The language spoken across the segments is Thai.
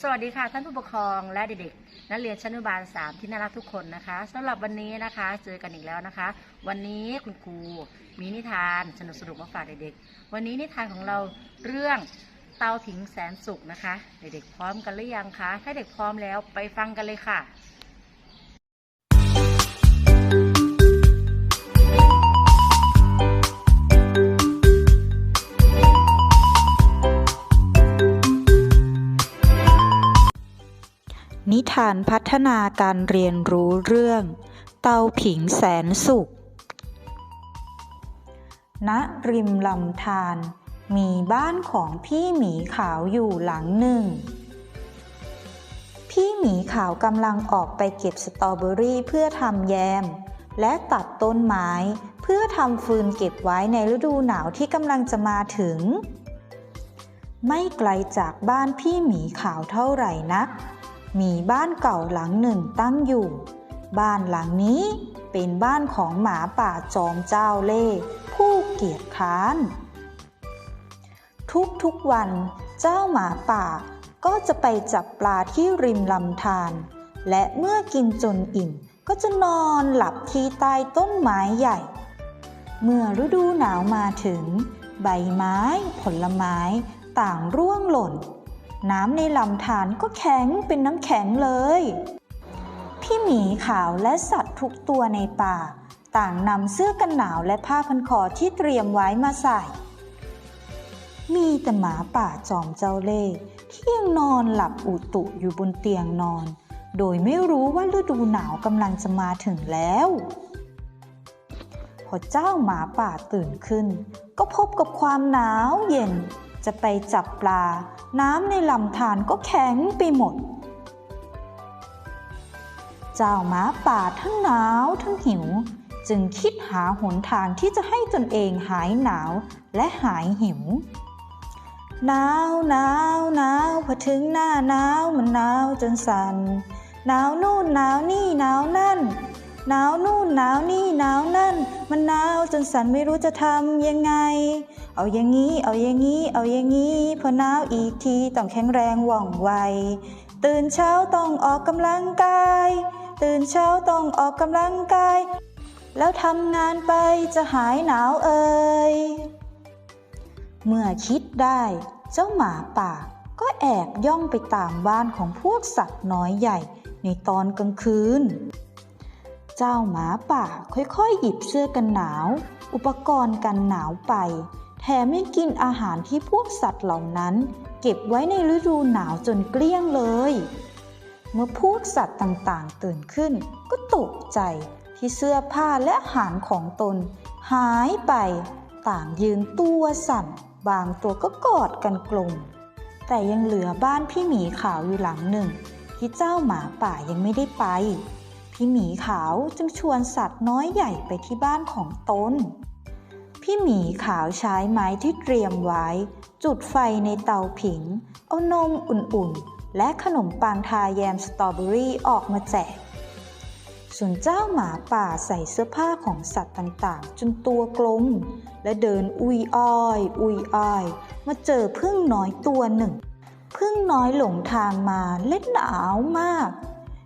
สวัสดีค่ะท่านผู้ปกครองและเด็กๆนักเรียนชั้นอนุบาล 3 ที่น่ารักทุกคนนะคะสำหรับวันนี้นะคะเจอกันอีกแล้วนะคะ วันนี้คุณครูมีนิทานสนุกสนุกมาฝากเด็กๆ วันนี้นิทานของเราเรื่องเตาผิงแสนสุกนะคะ เด็กๆพร้อมกันหรือยังคะ ถ้าเด็กพร้อมแล้วไปฟังกันเลยค่ะ ทานพัฒนาการเรียนรู้เรื่อง เตาผิงแสนสุข ณ ริมลำธารมีบ้านของพี่หมีขาวอยู่หลังหนึ่ง พี่หมีขาวกำลังออกไปเก็บสตรอเบอรี่เพื่อทำแยม และตัดต้นไม้เพื่อทำฟืนเก็บไว้ในฤดูหนาวที่กำลังจะมาถึง ไม่ไกลจากบ้านพี่หมีขาวเท่าไหร่นัก มีบ้านเก่าหลังหนึ่งตั้งอยู่ บ้านหลังนี้เป็นบ้านของหมาป่าจอมเจ้าเล่ห์ผู้เกียจคร้าน ทุกๆวันเจ้าหมาป่าก็จะไปจับปลาที่ริมลำธารและเมื่อกินจนอิ่มก็จะนอนหลับที่ใต้ต้นไม้ใหญ่ เมื่อฤดูหนาวมาถึง ใบไม้ ผลไม้ ต่างร่วงหล่น น้ำในลำธารก็แข็งเป็นน้ำแข็งเลย พี่หมีขาวและสัตว์ทุกตัวในป่า ต่างนำเสื้อกันหนาวและผ้าพันคอที่เตรียมไว้มาใส่ มีแต่หมาป่าจอมเจ้าเล่ห์ที่ยังนอนหลับอุตุอยู่บนเตียงนอน โดยไม่รู้ว่าฤดูหนาวกำลังจะมาถึงแล้ว พอเจ้าหมาป่าตื่นขึ้น ก็พบกับความหนาวเย็น จะไปจับปลา น้ำในลำธารก็แข็งไปหมด เจ้าหมาป่าทั้งหนาวทั้งหิว จึงคิดหาหนทางที่จะให้ตนเองหายหนาวและหายหิวหนาวหนาวหนาวพอถึงหน้าหนาวมันหนาวจนสัน่นหนาวนู่นหนาวนี่หนาวนั่น หนาวนู่นหนาวนี่หนาวนั่น มันหนาวจนสันไม่รู้จะทำยังไง เอาอย่างนี้ เอาอย่างนี้ เอาอย่างนี้พอหนาวอีกทีต้องแข็งแรงว่องไว ตื่นเช้าต้องออกกำลังกาย ตื่นเช้าต้องออกกำลังกาย แล้วทำงานไปจะหายหนาวเอ่ยเมื่อคิดได้ เจ้าหมาป่าก็แอบย่องไปตามบ้านของพวกสัตว์น้อยใหญ่ในตอนกลางคืน เจ้าหมาป่าค่อยๆ หยิบเสื้อกันหนาว อุปกรณ์กันหนาวไป แถมยังกินอาหารที่พวกสัตว์เหล่านั้น เก็บไว้ในฤดูหนาวจนเกลี้ยงเลย เมื่อพวกสัตว์ต่างๆ ตื่นขึ้น ก็ตกใจที่เสื้อผ้าและอาหารของตน หายไป ต่างยืนตัวสั่น บางตัวก็กอดกันกลมแต่ยังเหลือบ้านพี่หมีขาวอยู่หลังหนึ่ง ที่เจ้าหมาป่ายังไม่ได้ไป พี่หมีขาวจึงชวนสัตว์น้อยใหญ่ไปที่บ้านของตน พี่หมีขาวใช้ไม้ที่เตรียมไว้ จุดไฟในเตาผิง เอานมอุ่นๆ และขนมปังทาแยมสตรอเบอรี่ออกมาแจก ส่วนเจ้าหมาป่าใส่เสื้อผ้าของสัตว์ต่างๆ จนตัวกลม และเดินอุยอ้อย อุยอ้อย มาเจอพึ่งน้อยตัวหนึ่ง พึ่งน้อยหลงทางมาเล่นหนาวมาก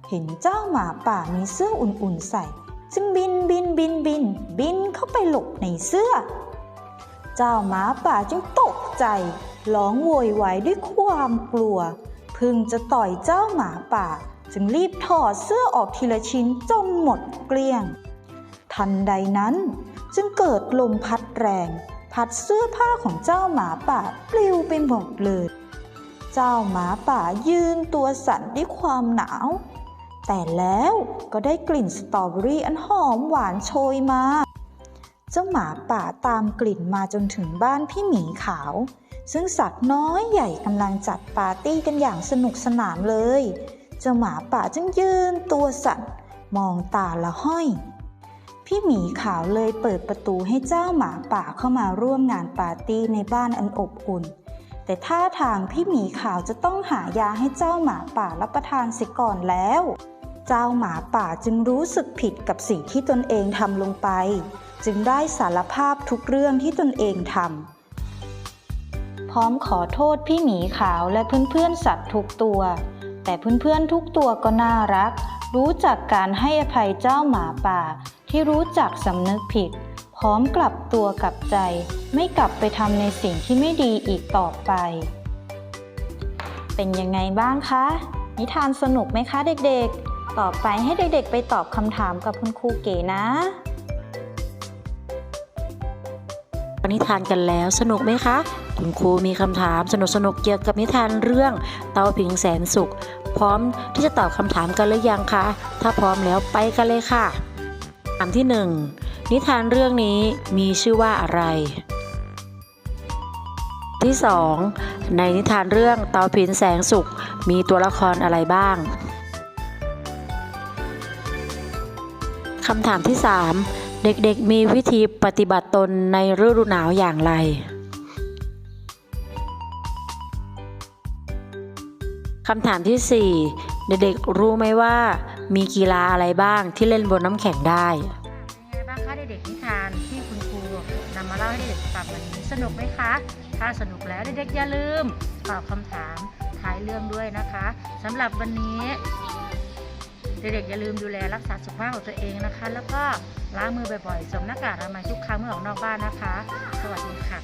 เห็นเจ้าหมาป่ามีเสื้ออุ่นๆใส่ จึงบินบินบินบิน บินเข้าไปหลบในเสื้อ เจ้าหมาป่าจึงตกใจร้องโวยวายด้วยความกลัว พึ่งจะต่อยเจ้าหมาป่า จึงรีบถอดเสื้อออกทีละชิ้นจนหมดเกลี้ยง ทันใดนั้นจึงเกิดลมพัดแรง พัดเสื้อผ้าของเจ้าหมาป่าปลิวไปหมดเลย เจ้าหมาป่ายืนตัวสั่นด้วยความหนาว แต่แล้วก็ได้กลิ่นสตรอเบอรี่อันหอมหวานโชยมา เจ้าหมาป่าตามกลิ่นมาจนถึงบ้านพี่หมีขาว ซึ่งสัตว์น้อยใหญ่กำลังจัดปาร์ตี้กันอย่างสนุกสนานเลย เจ้าหมาป่าจึงยืนตัวสั่นมองตาละห้อย พี่หมีขาวเลยเปิดประตูให้เจ้าหมาป่าเข้ามาร่วมงานปาร์ตี้ในบ้านอันอบอุ่น แต่ท่าทางพี่หมีขาวจะต้องหายาให้เจ้าหมาป่ารับประทานเสียก่อนแล้ว เจ้าหมาป่าจึงรู้สึกผิดกับสิ่งที่ตนเองทำลงไป จึงได้สารภาพทุกเรื่องที่ตนเองทำพร้อมขอโทษพี่หมีขาวและเพื่อนๆสัตว์ทุกตัว แต่เพื่อนๆทุกตัวก็น่ารัก รู้จักการให้อภัยเจ้าหมาป่า ที่รู้จักสำนึกผิด พร้อมกลับตัวกลับใจ ไม่กลับไปทำในสิ่งที่ไม่ดีอีกต่อไป เป็นยังไงบ้างคะ นิทานสนุกไหมคะเด็กๆ ต่อไปให้เด็กๆ ไปตอบคำถามกับคุณครูเก๋นะนิทานกันแล้วสนุกไหมคะ คุณครูมีคำถามสนุกๆเกี่ยวกับนิทานเรื่องเตาผิงแสนสุข พร้อมที่จะตอบคำถามกันหรือยังคะ ถ้าพร้อมแล้วไปกันเลยค่ะคำถามที่หนึ่งนิทานเรื่องนี้มีชื่อว่าอะไร ที่สองในนิทานเรื่องเตาผิงแสนสุข มีตัวละครอะไรบ้าง คำถามที่สามเด็กๆมีวิธีปฏิบัติตนในฤดูหนาวอย่างไร คำถามที่ 4 เด็กๆรู้ไหมว่า มีกีฬาอะไรบ้างที่เล่นบนน้ำแข็งได้เป็นไงบ้างคะเด็กๆนิทานที่คุณครูนำมาเล่าให้เด็กๆฟังวันนี้สนุกไหมคะ ถ้าสนุกแล้วเด็กๆอย่าลืมตอบคำถามท้ายเรื่องด้วยนะคะสำหรับวันนี้ เด็กๆอย่าลืมดูแลรักษาสุขภาพของตัวเองนะคะ แล้วก็ล้างมือบ่อยๆสวมหน้ากากอนามัยทุกครั้งเมื่อออกนอกบ้านนะคะ สวัสดีค่ะ